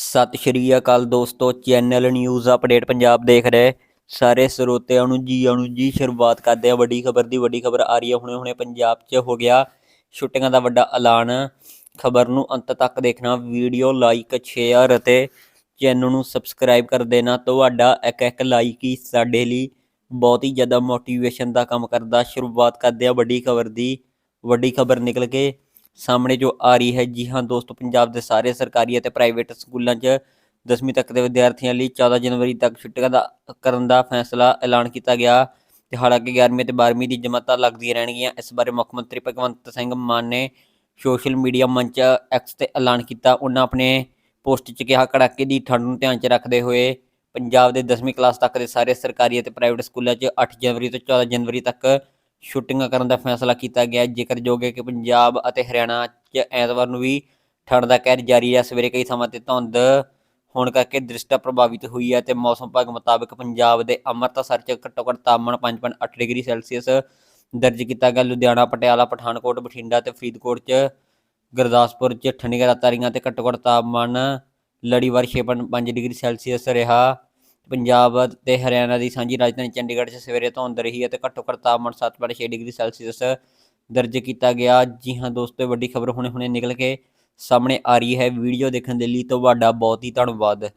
ਸਤਿ ਸ਼੍ਰੀ ਅਕਾਲ ਦੋਸਤੋ, channel news update Punjab ਦੇਖ ਰਹੇ। ਸਾਰੇ ਸਰੋਤਿਆਂ ਨੂੰ ਜੀ ਆਣੂ ਜੀ, ਸ਼ੁਰੂਆਤ ਕਰਦੇ ਆ ਵੱਡੀ ਖਬਰ ਦੀ ਵੱਡੀ ਖਬਰ ਆ ਰਹੀ ਹੈ। ਹੁਣੇ ਹੁਣੇ ਪੰਜਾਬ 'ਚ ਹੋ ਗਿਆ ਛੁੱਟੀਆਂ ਦਾ ਵੱਡਾ ਐਲਾਨ। ਖਬਰ ਨੂੰ ਅੰਤ ਤੱਕ ਦੇਖਣਾ, ਵੀਡੀਓ ਲਾਈਕ, ਸ਼ੇਅਰ ਅਤੇ ਚੈਨਲ ਨੂੰ ਸਬਸਕ੍ਰਾਈਬ ਕਰ ਦੇਣਾ। ਤੁਹਾਡਾ ਇੱਕ ਇੱਕ ਲਾਈਕ ਹੀ ਸਾਡੇ ਲਈ ਬਹੁਤ ਹੀ ਜ਼ਿਆਦਾ ਮੋਟੀਵੇਸ਼ਨ ਦਾ ਕੰਮ ਕਰਦਾ। ਸ਼ੁਰੂਆਤ ਕਰਦੇ ਆ ਵੱਡੀ ਖਬਰ ਦੀ। ਵੱਡੀ ਖਬਰ ਨਿਕਲ ਕੇ ਸਾਹਮਣੇ ਜੋ ਆ ਰਹੀ ਹੈ ਜੀ ਹਾਂ ਦੋਸਤੋ, ਪੰਜਾਬ ਦੇ ਸਾਰੇ ਸਰਕਾਰੀ ਅਤੇ ਪ੍ਰਾਈਵੇਟ ਸਕੂਲਾਂ 'ਚ 10ਵੀਂ ਤੱਕ ਦੇ ਵਿਦਿਆਰਥੀਆਂ ਲਈ 14 ਜਨਵਰੀ ਤੱਕ ਛੁੱਟੀਆਂ ਦਾ ਕਰਨ ਦਾ ਫੈਸਲਾ ਐਲਾਨ ਕੀਤਾ ਗਿਆ ਤੇ ਹਾਲਾਂਕਿ 11ਵੀਂ ਤੇ 12ਵੀਂ ਦੀ ਜਮਾਤਾਂ ਲੱਗਦੀਆਂ ਰਹਿਣਗੀਆਂ। ਇਸ ਬਾਰੇ ਮੁੱਖ ਮੰਤਰੀ ਭਗਵੰਤ ਸਿੰਘ ਮਾਨ ਨੇ ਸੋਸ਼ਲ ਮੀਡੀਆ ਮੰਚ ਐਕਸ ਤੇ ਐਲਾਨ ਕੀਤਾ। ਉਹਨਾਂ ਆਪਣੇ ਪੋਸਟ 'ਚ ਕਿਹਾ, ਕੜਾਕੇ ਦੀ ਠੰਡ ਨੂੰ ਧਿਆਨ 'ਚ ਰੱਖਦੇ ਹੋਏ ਪੰਜਾਬ ਦੇ 10ਵੀਂ ਕਲਾਸ ਤੱਕ ਦੇ ਸਾਰੇ ਸਰਕਾਰੀ ਅਤੇ ਪ੍ਰਾਈਵੇਟ ਸਕੂਲਾਂ 'ਚ 8 ਜਨਵਰੀ ਤੋਂ 14 ਜਨਵਰੀ ਤੱਕ ਛੁੱਟੀਆਂ ਕਰਨ ਦਾ ਫੈਸਲਾ ਕੀਤਾ ਗਿਆ ਹੈ। ਜ਼ਿਕਰਯੋਗ ਹੈ ਕਿ ਪੰਜਾਬ ਅਤੇ ਹਰਿਆਣਾ 'ਚ ਐਤਵਾਰ ਨੂੰ ਵੀ ਠੰਡ ਦਾ ਕਹਿਰ ਜਾਰੀ ਹੈ ਸਵੇਰੇ ਕਈ ਥਾਵਾਂ ਤੇ ਧੁੰਦ ਹੋਣ ਕਰਕੇ ਦ੍ਰਿਸ਼ਟਾ ਪ੍ਰਭਾਵਿਤ ਹੋਈ ਹੈ ਤੇ ਮੌਸਮ ਵਿਭਾਗ ਮੁਤਾਬਕ ਪੰਜਾਬ ਦੇ ਅੰਮ੍ਰਿਤਸਰ 'ਚ ਘੱਟੋ ਘੱਟ ਤਾਪਮਾਨ 5.8 ਡਿਗਰੀ ਸੈਲਸੀਅਸ ਦਰਜ ਕੀਤਾ ਗਿਆ ਲੁਧਿਆਣਾ, ਪਟਿਆਲਾ, ਪਠਾਨਕੋਟ, ਬਠਿੰਡਾ ਤੇ ਫਰੀਦਕੋਟ 'ਚ, ਗੁਰਦਾਸਪੁਰ 'ਚ ਠੰਡੀਆਂ ਰਾਤਾਂ ਰਹੀਆਂ ਤੇ ਘੱਟੋ ਘੱਟ ਤਾਪਮਾਨ ਲੜੀਵਾਰ 6.5 ਡਿਗਰੀ ਸੈਲਸੀਅਸ ਰਿਹਾ ਪੰਜਾਬ ਤੇ ਹਰਿਆਣਾ ਦੀ ਸਾਂਝੀ ਰਾਜਧਾਨੀ ਚੰਡੀਗੜ੍ਹ 'ਚ ਸਵੇਰੇ ਧੁੰਦ ਰਹੀ ਹੈ ਤੇ ਘੱਟੋ ਘੱਟ ਤਾਪਮਾਨ 7.6 ਡਿਗਰੀ ਸੈਲਸੀਅਸ ਦਰਜ ਕੀਤਾ ਗਿਆ। ਜੀ ਹਾਂ ਦੋਸਤੋ, ਵੱਡੀ ਖਬਰ ਹੁਣੇ ਹੁਣੇ ਨਿਕਲ ਕੇ ਸਾਹਮਣੇ ਆ ਰਹੀ ਹੈ। ਵੀਡੀਓ ਦੇਖਣ ਦੇ ਲਈ ਤੁਹਾਡਾ ਬਹੁਤ ਹੀ ਧੰਨਵਾਦ।